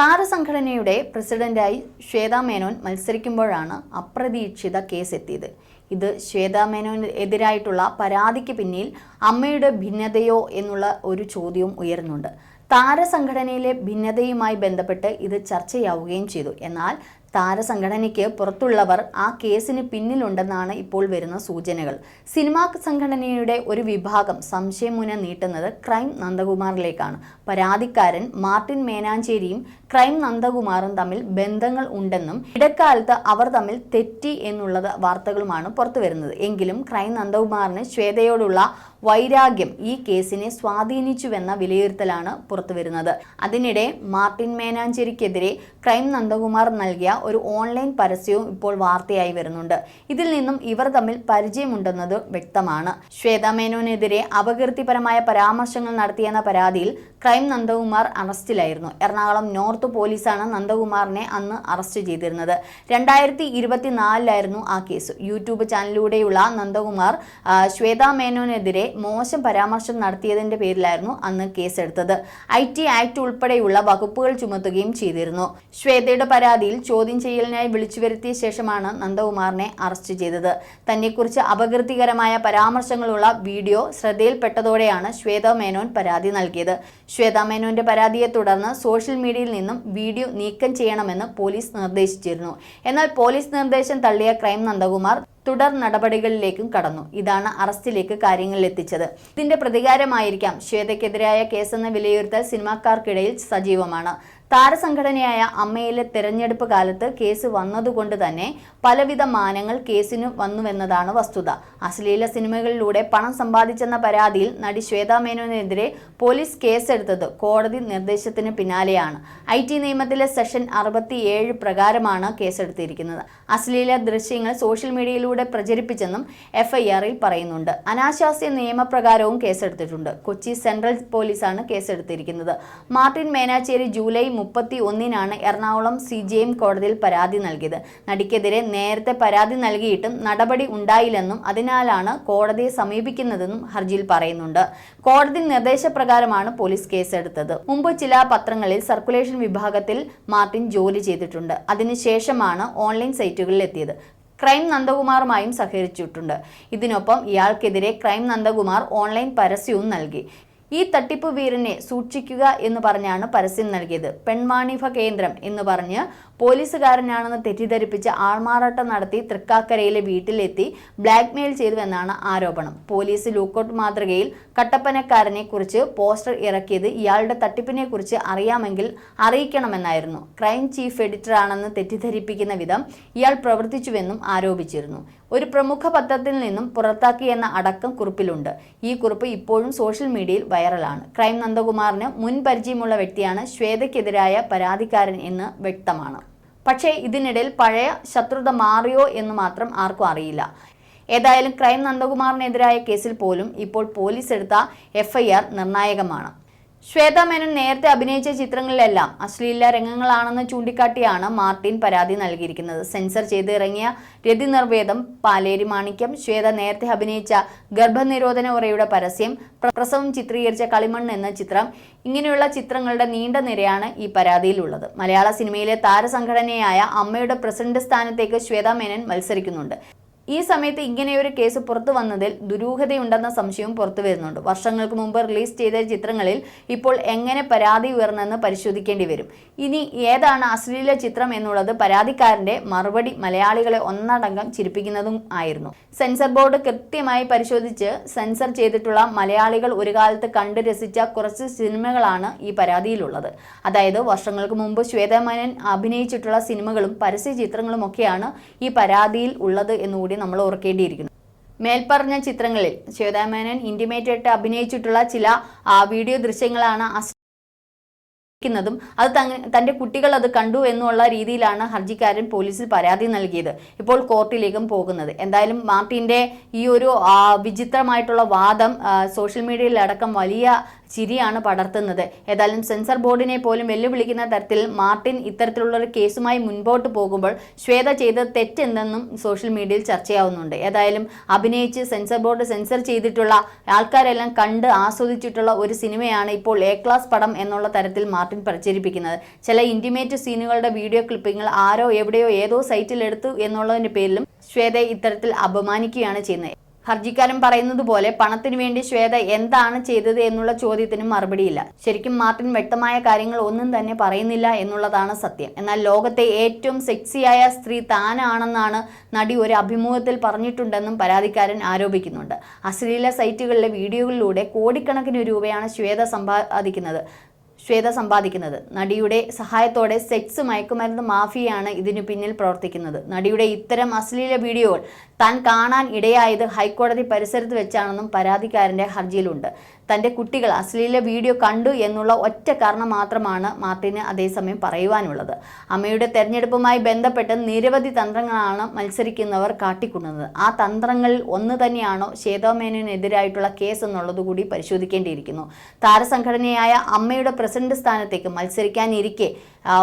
താരസംഘടനയുടെ പ്രസിഡന്റായി ശ്വേതാ മേനോൻ മത്സരിക്കുമ്പോഴാണ് അപ്രതീക്ഷിത കേസ് എത്തിയത് ഇത് ശ്വേതാ മേനോനെതിരായിട്ടുള്ള പരാതിക്ക് പിന്നിൽ അമ്മയുടെ ഭിന്നതയോ എന്നുള്ള ഒരു ചോദ്യവും ഉയരുന്നുണ്ട്. താരസംഘടനയിലെ ഭിന്നതയുമായി ബന്ധപ്പെട്ട് ഇത് ചർച്ചയാവുകയും ചെയ്തു. എന്നാൽ താരസംഘടനയ്ക്ക് പുറത്തുള്ളവർ ആ കേസിന് പിന്നിലുണ്ടെന്നാണ് ഇപ്പോൾ വരുന്ന സൂചനകൾ. സിനിമാ സംഘടനയുടെ ഒരു വിഭാഗം സംശയമുന നീട്ടുന്നത് ക്രൈം നന്ദകുമാറിലേക്കാണ്. പരാതിക്കാരൻ മാർട്ടിൻ മേനാഞ്ചേരിയും ക്രൈം നന്ദകുമാറും തമ്മിൽ ബന്ധങ്ങൾ ഉണ്ടെന്നും ഇടക്കാലത്ത് അവർ തമ്മിൽ തെറ്റി എന്നുള്ളത് വാർത്തകളുമാണ് പുറത്തുവരുന്നത്. എങ്കിലും ക്രൈം നന്ദകുമാറിന് ശ്വേതയോടുള്ള വൈരാഗ്യം ഈ കേസിനെ സ്വാധീനിച്ചുവെന്ന വിലയിരുത്തലാണ് പുറത്തുവരുന്നത്. അതിനിടെ മാർട്ടിൻ മേനാഞ്ചേരിക്കെതിരെ ക്രൈം നന്ദകുമാർ നൽകിയ ഒരു ഓൺലൈൻ പരസ്യവും ഇപ്പോൾ വാർത്തയായി വരുന്നുണ്ട്. ഇതിൽ നിന്നും ഇവർ തമ്മിൽ പരിചയമുണ്ടെന്നത് വ്യക്തമാണ്. ശ്വേത മേനോനെതിരെ അപകീർത്തിപരമായ പരാമർശങ്ങൾ നടത്തിയെന്ന പരാതിയിൽ ക്രൈം നന്ദകുമാർ അറസ്റ്റിലായിരുന്നു. എറണാകുളം നോർത്ത് പോലീസാണ് നന്ദകുമാറിനെ അന്ന് അറസ്റ്റ് ചെയ്തിരുന്നത്. രണ്ടായിരത്തി ഇരുപത്തിനാലിലായിരുന്നു ആ കേസ്. യൂട്യൂബ് ചാനലിലൂടെയുള്ള നന്ദകുമാർ ശ്വേതാ മേനോനെതിരെ മോശം പരാമർശം നടത്തിയതിന്റെ പേരിലായിരുന്നു അന്ന് കേസെടുത്തത്. ഐ ടി ആക്ട് ഉൾപ്പെടെയുള്ള വകുപ്പുകൾ ചുമത്തുകയും ചെയ്തിരുന്നു. ശ്വേതയുടെ പരാതിയിൽ ചോദ്യം ചെയ്യലിനായി വിളിച്ചു വരുത്തിയ ശേഷമാണ് നന്ദകുമാറിനെ അറസ്റ്റ് ചെയ്തത്. തന്നെക്കുറിച്ച് അപകീർത്തികരമായ പരാമർശങ്ങളുള്ള വീഡിയോ ശ്രദ്ധയിൽപ്പെട്ടതോടെയാണ് ശ്വേത മേനോൻ പരാതി നൽകിയത്. ശ്വേത മേനോന്റെ പരാതിയെ തുടർന്ന് സോഷ്യൽ മീഡിയയിൽ നിന്നും വീഡിയോ നീക്കം ചെയ്യണമെന്ന് പോലീസ് നിർദ്ദേശിച്ചിരുന്നു. എന്നാൽ പോലീസ് നിർദ്ദേശം തള്ളിയ ക്രൈം നന്ദകുമാർ തുടർ നടപടികളിലേക്കും കടന്നു. ഇതാണ് അറസ്റ്റിലേക്ക് കാര്യങ്ങൾ എത്തിച്ചത് ഇതിന്റെ പ്രതികാരമായിരിക്കാം. ശ്വേതയ്ക്കെതിരായ കേസെന്ന വിലയിരുത്തൽ സിനിമാക്കാർക്കിടയിൽ സജീവമാണ്. താരസംഘടനയായ അമ്മയിലെ തെരഞ്ഞെടുപ്പ് കാലത്ത് കേസ് വന്നതുകൊണ്ട് തന്നെ പലവിധ മാനങ്ങൾ കേസിന് വന്നുവെന്നതാണ് വസ്തുത. അശ്ലീല സിനിമകളിലൂടെ പണം സമ്പാദിച്ചെന്ന പരാതിയിൽ നടി ശ്വേതാ മേനോനെതിരെ പോലീസ് കേസെടുത്തത് കോടതി നിർദ്ദേശത്തിന് പിന്നാലെയാണ്. ഐ ടി നിയമത്തിലെ സെഷൻ അറുപത്തിയേഴ് പ്രകാരമാണ് കേസെടുത്തിരിക്കുന്നത്. അശ്ലീല ദൃശ്യങ്ങൾ സോഷ്യൽ മീഡിയയിലൂടെ പ്രചരിപ്പിച്ചെന്നും എഫ്ഐആറിൽ പറയുന്നുണ്ട്. അനാശാസ്യ നിയമപ്രകാരവും കേസെടുത്തിട്ടുണ്ട്. കൊച്ചി സെൻട്രൽ പോലീസാണ് കേസെടുത്തിരിക്കുന്നത്. മാർട്ടിൻ മേനാച്ചേരി ജൂലൈ മുപ്പത്തി ഒന്നിനാണ് എറണാകുളം സി ജി എം കോടതിയിൽ പരാതി നൽകിയത്. നടിക്കെതിരെ നേരത്തെ പരാതി നൽകിയിട്ടും നടപടി ഉണ്ടായില്ലെന്നും അതിനാലാണ് കോടതിയെ സമീപിക്കുന്നതെന്നും ഹർജിയിൽ പറയുന്നുണ്ട്. കോടതി നിർദ്ദേശപ്രകാരമാണ് പോലീസ് കേസെടുത്തത്. മുമ്പ് ചില പത്രങ്ങളിൽ സർക്കുലേഷൻ വിഭാഗത്തിൽ മാർട്ടിൻ ജോലി ചെയ്തിട്ടുണ്ട്. അതിനുശേഷമാണ് ഓൺലൈൻ സൈറ്റുകളിൽ എത്തിയത് ക്രൈം നന്ദകുമാറുമായും സഹകരിച്ചിട്ടുണ്ട്. ഇതിനൊപ്പം ഇയാൾക്കെതിരെ ക്രൈം നന്ദകുമാർ ഓൺലൈൻ പരസ്യവും നൽകി. ഈ തട്ടിപ്പ് വീരനെ സൂക്ഷിക്കുക എന്ന് പറഞ്ഞാണ് പരസ്യം നൽകിയത്. പെൺമാണിഭ കേന്ദ്രം എന്ന് പറഞ്ഞ് പോലീസുകാരനാണെന്ന് തെറ്റിദ്ധരിപ്പിച്ച് ആൾമാറാട്ടം നടത്തി തൃക്കാക്കരയിലെ വീട്ടിലെത്തി ബ്ലാക്ക്മെയിൽ ചെയ്തുവെന്നാണ് ആരോപണം. പോലീസ് ലൂക്കൌട്ട് മാതൃകയിൽ കട്ടപ്പനക്കാരനെ കുറിച്ച് പോസ്റ്റർ ഇറക്കിയത് ഇയാളുടെ തട്ടിപ്പിനെ കുറിച്ച് അറിയാമെങ്കിൽ അറിയിക്കണമെന്നായിരുന്നു. ക്രൈം ചീഫ് എഡിറ്ററാണെന്ന് തെറ്റിദ്ധരിപ്പിക്കുന്ന വിധം ഇയാൾ പ്രവർത്തിച്ചുവെന്നും ആരോപിച്ചിരുന്നു. ഒരു പ്രമുഖ പത്രത്തിൽ നിന്നും പുറത്താക്കിയെന്ന അടക്കം കുറിപ്പിലുണ്ട്. ഈ കുറിപ്പ് ഇപ്പോഴും സോഷ്യൽ മീഡിയയിൽ വൈറലാണ്. ക്രൈം നന്ദകുമാറിന് മുൻ പരിചയമുള്ള വ്യക്തിയാണ് ശ്വേതയ്ക്കെതിരായ പരാതിക്കാരൻ എന്ന് വ്യക്തമാണ്. പക്ഷേ ഇതിനിടയിൽ പഴയ ശത്രുത മാറിയോ എന്ന് മാത്രം ആർക്കും അറിയില്ല. ഏതായാലും ക്രൈം നന്ദകുമാറിനെതിരായ കേസിൽ പോലും ഇപ്പോൾ പോലീസ് എടുത്ത എഫ്ഐആർ നിർണായകമാണ്. ശ്വേത മേനോൻ നേരത്തെ അഭിനയിച്ച ചിത്രങ്ങളിലെല്ലാം അശ്ലീല രംഗങ്ങളാണെന്ന് ചൂണ്ടിക്കാട്ടിയാണ് മാർട്ടിൻ പരാതി നൽകിയിരിക്കുന്നത്. സെൻസർ ചെയ്ത് ഇറങ്ങിയ രതി നിർവേദം പാലേരി മാണിക്യം ശ്വേത നേരത്തെ അഭിനയിച്ച ഗർഭനിരോധന ഉറയുടെ പരസ്യം പ്ര- പ്രസവം ചിത്രീകരിച്ച കളിമണ്ണ് എന്ന ചിത്രം ഇങ്ങനെയുള്ള ചിത്രങ്ങളുടെ നീണ്ട നിരയാണ് ഈ പരാതിയിലുള്ളത്. മലയാള സിനിമയിലെ താരസംഘടനയായ അമ്മയുടെ പ്രസിഡന്റ് സ്ഥാനത്തേക്ക് ശ്വേത മേനൻ മത്സരിക്കുന്നുണ്ട്. ഈ സമയത്ത് ഇങ്ങനെയൊരു കേസ് പുറത്തു വന്നതിൽ ദുരൂഹതയുണ്ടെന്ന സംശയവും പുറത്തു വരുന്നുണ്ട്. വർഷങ്ങൾക്ക് മുമ്പ് റിലീസ് ചെയ്ത ചിത്രങ്ങളിൽ ഇപ്പോൾ എങ്ങനെ പരാതി ഉയർന്നെന്ന് പരിശോധിക്കേണ്ടി വരും. ഇനി ഏതാണ് അശ്ലീല ചിത്രം എന്നുള്ളത് പരാതിക്കാരന്റെ മറുപടി മലയാളികളെ ഒന്നടങ്കം ചിരിപ്പിക്കുന്നതും ആയിരുന്നു. സെൻസർ ബോർഡ് കൃത്യമായി പരിശോധിച്ച് സെൻസർ ചെയ്തിട്ടുള്ള മലയാളികൾ ഒരു കാലത്ത് കണ്ട് രസിച്ച കുറച്ച് സിനിമകളാണ് ഈ പരാതിയിലുള്ളത്. അതായത് വർഷങ്ങൾക്ക് മുമ്പ് ശ്വേതമേനൻ അഭിനയിച്ചിട്ടുള്ള സിനിമകളും പരസ്യ ചിത്രങ്ങളും ഒക്കെയാണ് ഈ പരാതിയിൽ ഉള്ളത് എന്നുകൂടി നമ്മൾ ഓർക്കേണ്ടിയിരിക്കുന്നു. മേൽപ്പറഞ്ഞ ചിത്രങ്ങളിൽ ശ്വേതാമേനൻ ഇന്റിമേറ്റ് ആയിട്ട് അഭിനയിച്ചിട്ടുള്ള ചില വീഡിയോ ദൃശ്യങ്ങളാണ് അത് തന്റെ കുട്ടികൾ അത് കണ്ടു എന്നുള്ള രീതിയിലാണ് ഹർജിക്കാരൻ പോലീസിൽ പരാതി നൽകിയത്. ഇപ്പോൾ കോർട്ടിലേക്കും പോകുന്നത്. എന്തായാലും മാർട്ടിന്റെ ഈ ഒരു വിചിത്രമായിട്ടുള്ള വാദം സോഷ്യൽ മീഡിയയിലടക്കം വലിയ ചിരിയാണ് പടർത്തുന്നത്. ഏതായാലും സെൻസർ ബോർഡിനെ പോലും വെല്ലുവിളിക്കുന്ന തരത്തിൽ മാർട്ടിൻ ഇത്തരത്തിലുള്ള ഒരു കേസുമായി മുൻപോട്ട് പോകുമ്പോൾ ശ്വേത ചെയ്ത് തെറ്റെന്തെന്നും സോഷ്യൽ മീഡിയയിൽ ചർച്ചയാവുന്നുണ്ട്. ഏതായാലും അഭിനയിച്ച് സെൻസർ ബോർഡ് സെൻസർ ചെയ്തിട്ടുള്ള ആൾക്കാരെല്ലാം കണ്ട് ആസ്വദിച്ചിട്ടുള്ള ഒരു സിനിമയാണ് ഇപ്പോൾ എ ക്ലാസ് പടം എന്നുള്ള തരത്തിൽ മാർട്ടിൻ പ്രചരിപ്പിക്കുന്നത്. ചില ഇന്റിമേറ്റ് സീനുകളുടെ വീഡിയോ ക്ലിപ്പിങ്ങൾ ആരോ എവിടെയോ ഏതോ സൈറ്റിൽ എടുത്തു എന്നുള്ളതിന്റെ പേരിലും ശ്വേതയെ ഇത്തരത്തിൽ അപമാനിക്കുകയാണ് ചെയ്യുന്നത്. ഹർജിക്കാരൻ പറയുന്നത് പോലെ പണത്തിനു വേണ്ടി ശ്വേത എന്താണ് ചെയ്തത് എന്നുള്ള ചോദ്യത്തിന് മറുപടിയില്ല. ശരിക്കും മാർട്ടിൻ വ്യക്തമായ കാര്യങ്ങൾ ഒന്നും തന്നെ പറയുന്നില്ല എന്നുള്ളതാണ് സത്യം. എന്നാൽ ലോകത്തെ ഏറ്റവും സെക്സിയായ സ്ത്രീ താനാണെന്നാണ് നടി ഒരു അഭിമുഖത്തിൽ പറഞ്ഞിട്ടുണ്ടെന്നും പരാതിക്കാരൻ ആരോപിക്കുന്നുണ്ട്. അശ്ലീല സൈറ്റുകളിലെ വീഡിയോകളിലൂടെ കോടിക്കണക്കിന് രൂപയാണ് ശ്വേത സമ്പാദിക്കുന്നത്. ശ്വേത സമ്പാദിക്കുന്നത്. നടിയുടെ സഹായത്തോടെ സെക്സ് മയക്കുമരുന്ന് മാഫിയാണ് ഇതിനു പിന്നിൽ പ്രവർത്തിക്കുന്നത്. നടിയുടെ ഇത്തരം അശ്ലീല വീഡിയോകൾ താൻ കാണാൻ ഇടയായത് ഹൈക്കോടതി പരിസരത്ത് വെച്ചാണെന്നും പരാതിക്കാരന്റെ ഹർജിയിലുണ്ട്. തന്റെ കുട്ടികൾ അശ്ലീല വീഡിയോ കണ്ടു എന്നുള്ള ഒറ്റ കാരണം മാത്രമാണ് മാർട്ടിന് അതേസമയം പറയുവാനുള്ളത്. അമ്മയുടെ തെരഞ്ഞെടുപ്പുമായി ബന്ധപ്പെട്ട് നിരവധി തന്ത്രങ്ങളാണ് മത്സരിക്കുന്നവർ കാട്ടിക്കുന്നത് ആ തന്ത്രങ്ങളിൽ ഒന്ന് തന്നെയാണോ ശ്വേതാമേനോനെതിരായിട്ടുള്ള കേസ് എന്നുള്ളത് കൂടി പരിശോധിക്കേണ്ടിയിരിക്കുന്നു. താരസംഘടനയായ അമ്മയുടെ പ്രസിഡന്റ് സ്ഥാനത്തേക്ക് മത്സരിക്കാനിരിക്കെ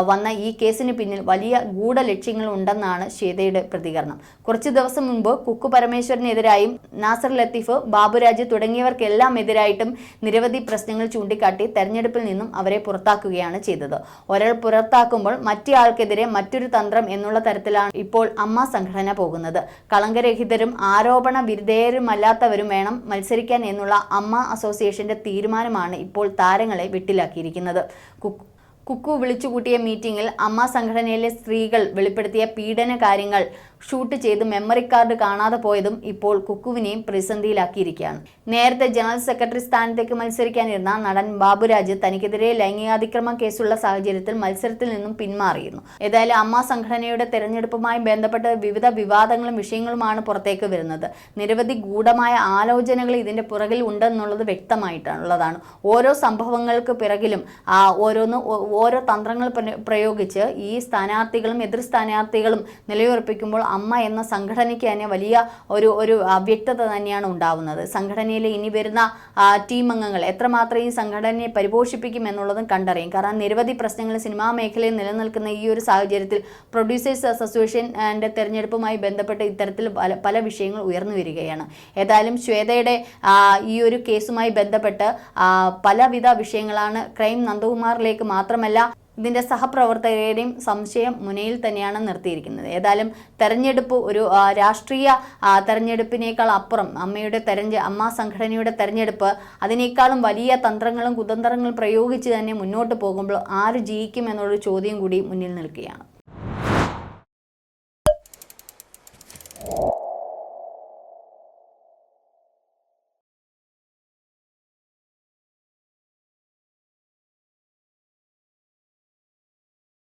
വന്ന ഈ കേസിന് പിന്നിൽ വലിയ ഗൂഢലക്ഷ്യങ്ങൾ ഉണ്ടെന്നാണ് ശ്വേതയുടെ പ്രതികരണം. കുറച്ച് ദിവസം മുമ്പ് കുക്കു പരമേശ്വരനെതിരായും നാസർ ലത്തീഫ് ബാബുരാജ് തുടങ്ങിയവർക്കെല്ലാം എതിരായിട്ടും നിരവധി പ്രശ്നങ്ങൾ ചൂണ്ടിക്കാട്ടി തെരഞ്ഞെടുപ്പിൽ നിന്നും അവരെ പുറത്താക്കുകയാണ് ചെയ്തത്. ഒരാൾ പുറത്താക്കുമ്പോൾ മറ്റേ ആൾക്കെതിരെ മറ്റൊരു തന്ത്രം എന്നുള്ള തരത്തിലാണ് ഇപ്പോൾ അമ്മ സംഘടന പോകുന്നത്. കളങ്കരഹിതരും ആരോപണ വിധേയരുമല്ലാത്തവരും വേണം മത്സരിക്കാൻ എന്നുള്ള അമ്മ അസോസിയേഷന്റെ തീരുമാനമാണ് ഇപ്പോൾ താരങ്ങളെ വിട്ടിലാക്കിയിരിക്കുന്നത്. കുക്ക് വിളിച്ചുകൂട്ടിയ മീറ്റിംഗിൽ അമ്മ സംഘടനയിലെ സ്ത്രീകൾ വെളിപ്പെടുത്തിയ പീഡന കാര്യങ്ങൾ ഷൂട്ട് ചെയ്ത് മെമ്മറി കാർഡ് കാണാതെ പോയതും ഇപ്പോൾ കുക്കുവിനെയും പ്രതിസന്ധിയിലാക്കിയിരിക്കുകയാണ്. നേരത്തെ ജനറൽ സെക്രട്ടറി സ്ഥാനത്തേക്ക് മത്സരിക്കാനിരുന്ന നടൻ ബാബുരാജ് തനിക്കെതിരെ ലൈംഗികാതിക്രമ കേസുള്ള സാഹചര്യത്തിൽ മത്സരത്തിൽ നിന്നും പിന്മാറിയിരുന്നു. ഏതായാലും അമ്മ സംഘടനയുടെ തെരഞ്ഞെടുപ്പുമായി ബന്ധപ്പെട്ട് വിവിധ വിവാദങ്ങളും വിഷയങ്ങളുമാണ് പുറത്തേക്ക് വരുന്നത്. നിരവധി ഗൂഢമായ ആലോചനകൾ ഇതിന്റെ പുറകിൽ ഉണ്ടെന്നുള്ളത് വ്യക്തമായിട്ടുള്ളതാണ്. ഓരോ സംഭവങ്ങൾക്ക് പിറകിലും ആ ഓരോന്ന് ഓരോ തന്ത്രങ്ങൾ പ്ര- പ്രയോഗിച്ച് ഈ സ്ഥാനാർത്ഥികളും എതിർ സ്ഥാനാർത്ഥികളും നിലയുറപ്പിക്കുമ്പോൾ അമ്മ എന്ന സംഘടനയ്ക്ക് തന്നെ വലിയ ഒരു ഒരു അവ്യക്തത തന്നെയാണ് ഉണ്ടാവുന്നത്. സംഘടനയിലെ ഇനി വരുന്ന ടീം അംഗങ്ങൾ എത്രമാത്രം ഈ സംഘടനയെ പരിപോഷിപ്പിക്കും എന്നുള്ളതും കണ്ടറിയും. കാരണം നിരവധി പ്രശ്നങ്ങൾ സിനിമാ മേഖലയിൽ നിലനിൽക്കുന്ന ഈ ഒരു സാഹചര്യത്തിൽ പ്രൊഡ്യൂസേഴ്സ് അസോസിയേഷന്റെ തെരഞ്ഞെടുപ്പുമായി ബന്ധപ്പെട്ട് ഇത്തരത്തിൽ പല പല വിഷയങ്ങൾ ഉയർന്നു വരികയാണ്. ഏതായാലും ശ്വേതയുടെ ഈ ഒരു കേസുമായി ബന്ധപ്പെട്ട് പലവിധ വിഷയങ്ങളാണ് ക്രൈം നന്ദകുമാറിലേക്ക് മാത്രമല്ല ഇതിന്റെ സഹപ്രവർത്തകരുടെയും സംശയം മുനയിൽ തന്നെയാണ് നിർത്തിയിരിക്കുന്നത്. ഏതായാലും തെരഞ്ഞെടുപ്പ് ഒരു രാഷ്ട്രീയ തെരഞ്ഞെടുപ്പിനേക്കാൾ അപ്പുറം അമ്മയുടെ തെരഞ്ഞ് അമ്മ സംഘടനയുടെ തെരഞ്ഞെടുപ്പ് അതിനേക്കാളും വലിയ തന്ത്രങ്ങളും കുതന്ത്രങ്ങളും പ്രയോഗിച്ച് തന്നെ മുന്നോട്ട് പോകുമ്പോൾ ആര് ജയിക്കും എന്നുള്ളൊരു ചോദ്യം കൂടി മുന്നിൽ നിൽക്കുകയാണ്.